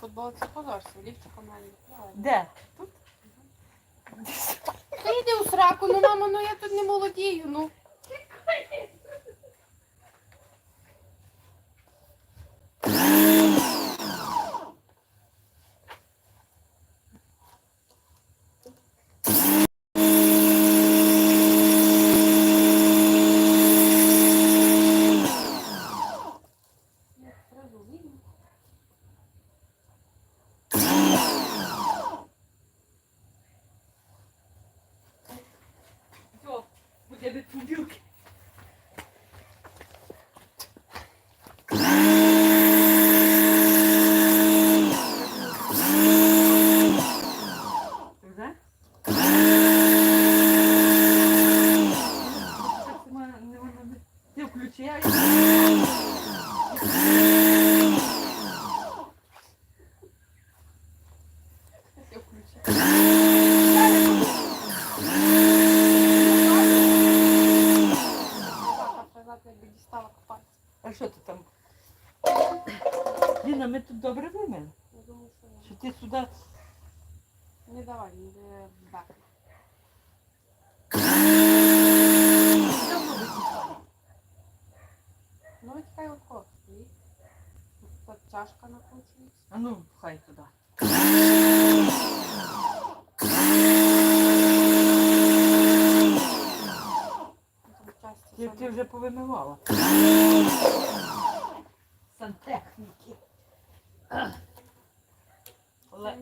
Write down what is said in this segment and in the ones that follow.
Футболці це лівчиком навіть. Давай. Де? Тут? Та йди у сраку, ну мама, ну я тут не молодію, ну. Все, Вже? Так сама не вона не- Ти включай. Я включу. Назад, назад, якби дістала копати. А що ти там? Ліна, ми тут добре вимили. Я думаю, що я. Що ти сюди Не давай, не витікала? Ну от кого стоїть. Тут чашка накручується. А ну, хай туди. Ти, ти вже повимивала. Сантехніки. Пробувала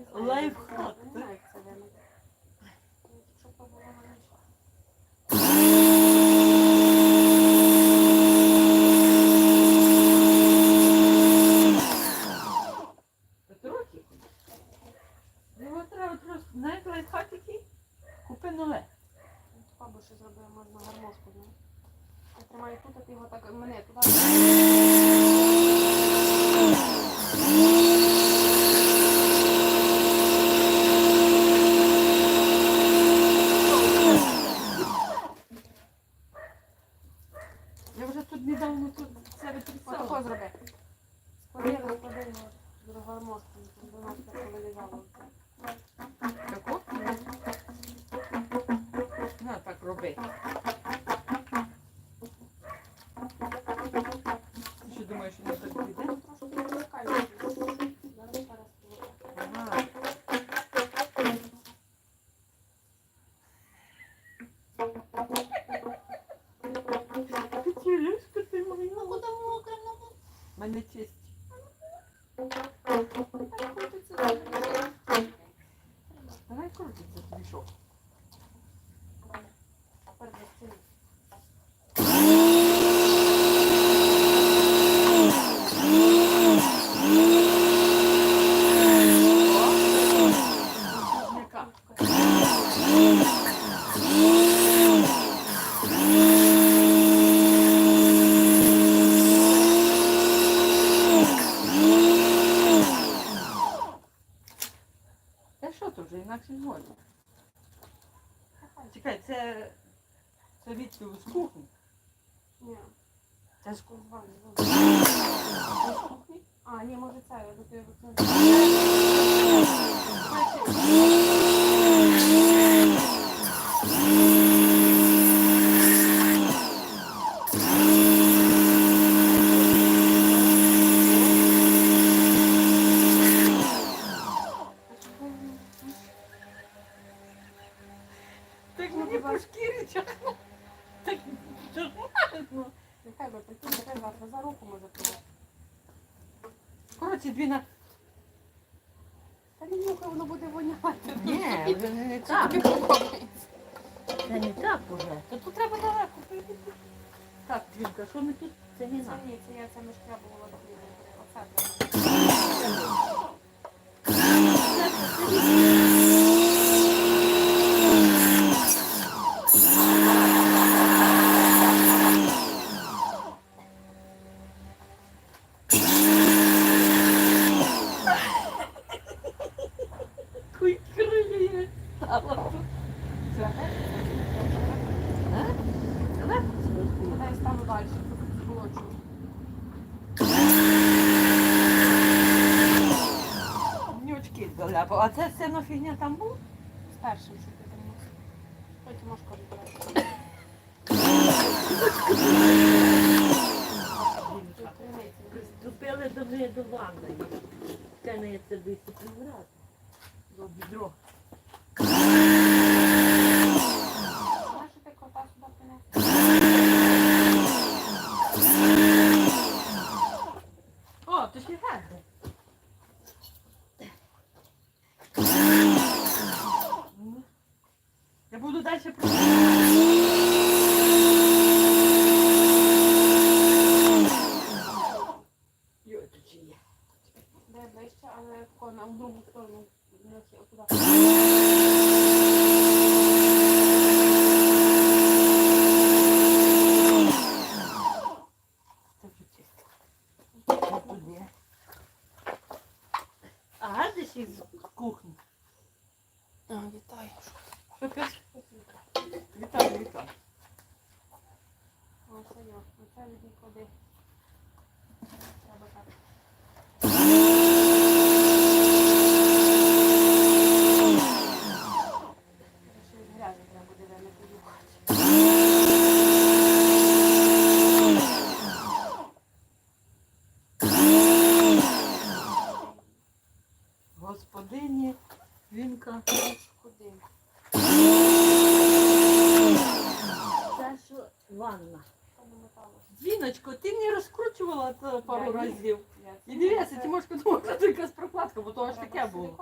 нічого. Трохи. Ну, от треба просто, знаєш, лайфхак який? Купи нове. Бабу ще зробила, можна гармошку. Ну. Я тримаю тут, а ти його так мене туди. Недавно тут себе Отако зроби. Розклади його до гармошки, до нас так вилізало. Таку? На, так роби. Ти що думаєш, що не так піде? це відки з кухні. Ні, Це ж з вами. З кухні? А, ні, може це, я до тебе Так Ну, мені давай. по шкірі чахну. Так. Нехай би прикинь, нехай завтра за руку може прийти. Коротше, дві на... Та не нюхай, воно буде воняти. Ні, вже не, так. Це не так уже. То тут треба далеко прийти. Так, Твінка, що ми тут? Це не знаю. ні, це я це ми шкрябувала до хліба. Оце треба. Хуй криє. Стала тут. Це? А? Далеко це Ну, розбила? Дай стану далі. Молодшу. Такий заляпав. А це сильно фігня там була? З першим, що ти приносив. Потім можеш розбирати. Приступили до неї до ванної. Це не це дисциплінувати. До відро. Знаєш, що ти кота сюди принесла? То ще гарно. Я буду далі ще є. Де ближче, але в другу сторону. Не ті- отуди. Це вже чисто. Це тут є. А гадиш із Кухня. А, вітаю. Вітаю, вітаю. Ось це. Оце від. Треба так. Господині, вінка. Куди? це що ванна. Дзвіночко, ти не розкручувала це пару Я ні. разів. Я І дивися, ти можеш подумати, що це якась прокладка, бо то аж таке було.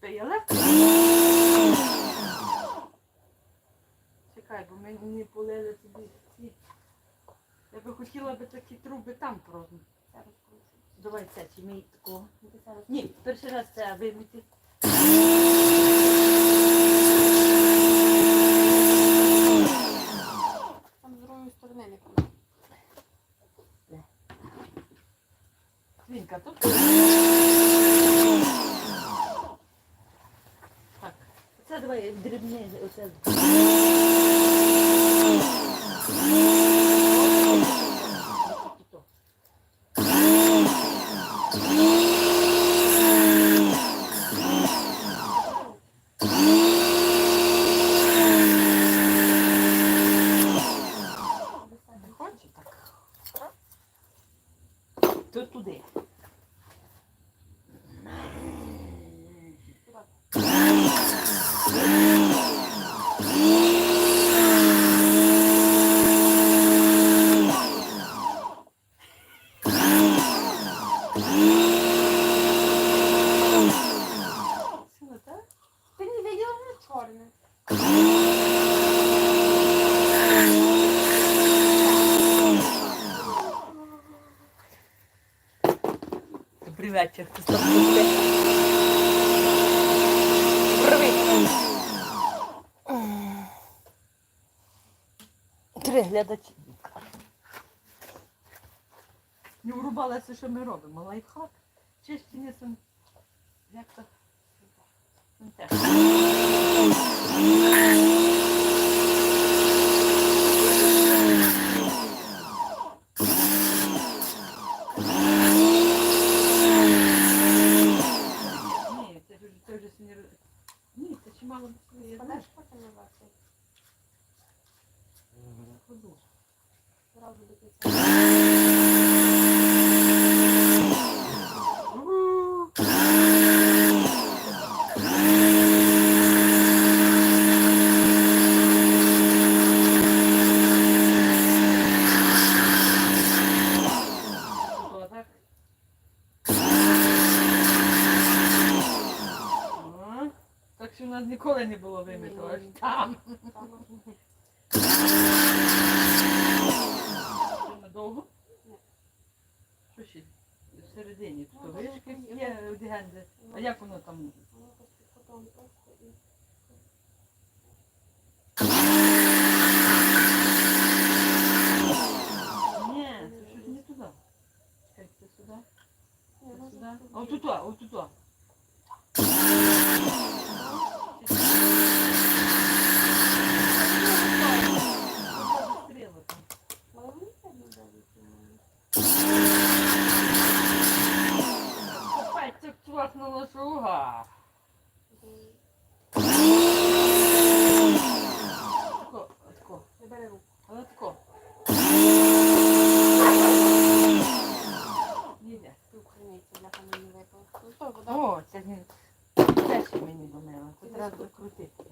Та я легко. Чекай, бо ми не полили тобі ці. Я би хотіла би такі труби там просто. Це розкручую. Давай це, чи ми такого. Ні, перший раз це вимити. Там з другої сторони не куди. Вінка, тут. Так. Це давай дрібне, оце. Не хоче так. Тут туди. Сила, так? Ти не виділа на чорне? Добрий вечір. Привіт. Три глядачі. Не врубалася, що ми робимо. Лайфхак. Чищення сан... Як то? Сантехніка. Ні, це вже це вже сні... Ні, це чимало своє. Подаш потім на вас. Ходу. Зразу до кінця. О, так. О, Так що у нас ніколи не було вимито, аж там. Це надовго? Що ще? Всередині. Ну, Тут так, вишки ну, є одягенди. А як воно там? і Ні, це щось не туди. Чекай, це сюди. Це ну, сюди. тут О, か。О, це він теж мені до мене. Це треба закрутити.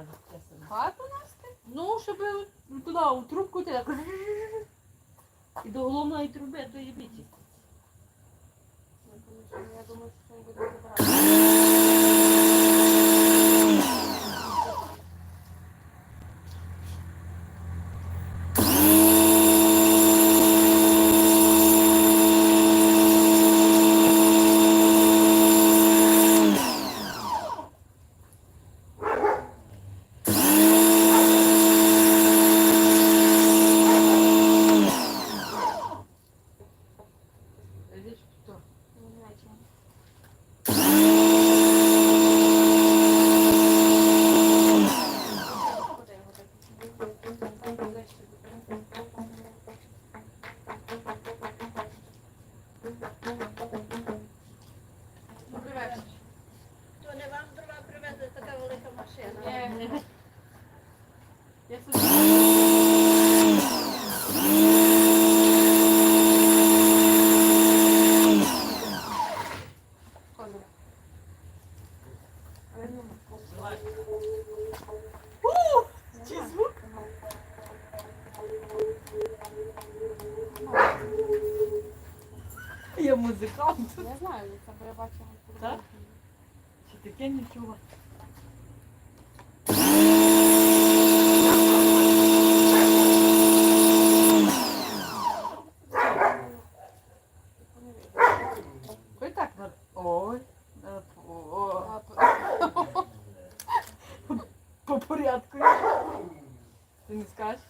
Теж каже. те Ну, щоб туди у трубку так. І до головної труби до єбіті. Я думаю, що він буде забирати. Музикант. Не знаю, це бо я бачила. Так? Чи таке нічого? Ой так, нар- ой, е, о, по порядку. Ти не скажеш?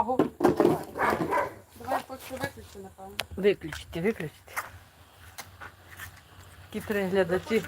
Увагу. Давай поки виключи, напевно. Виключити, виключити. Такі три глядачі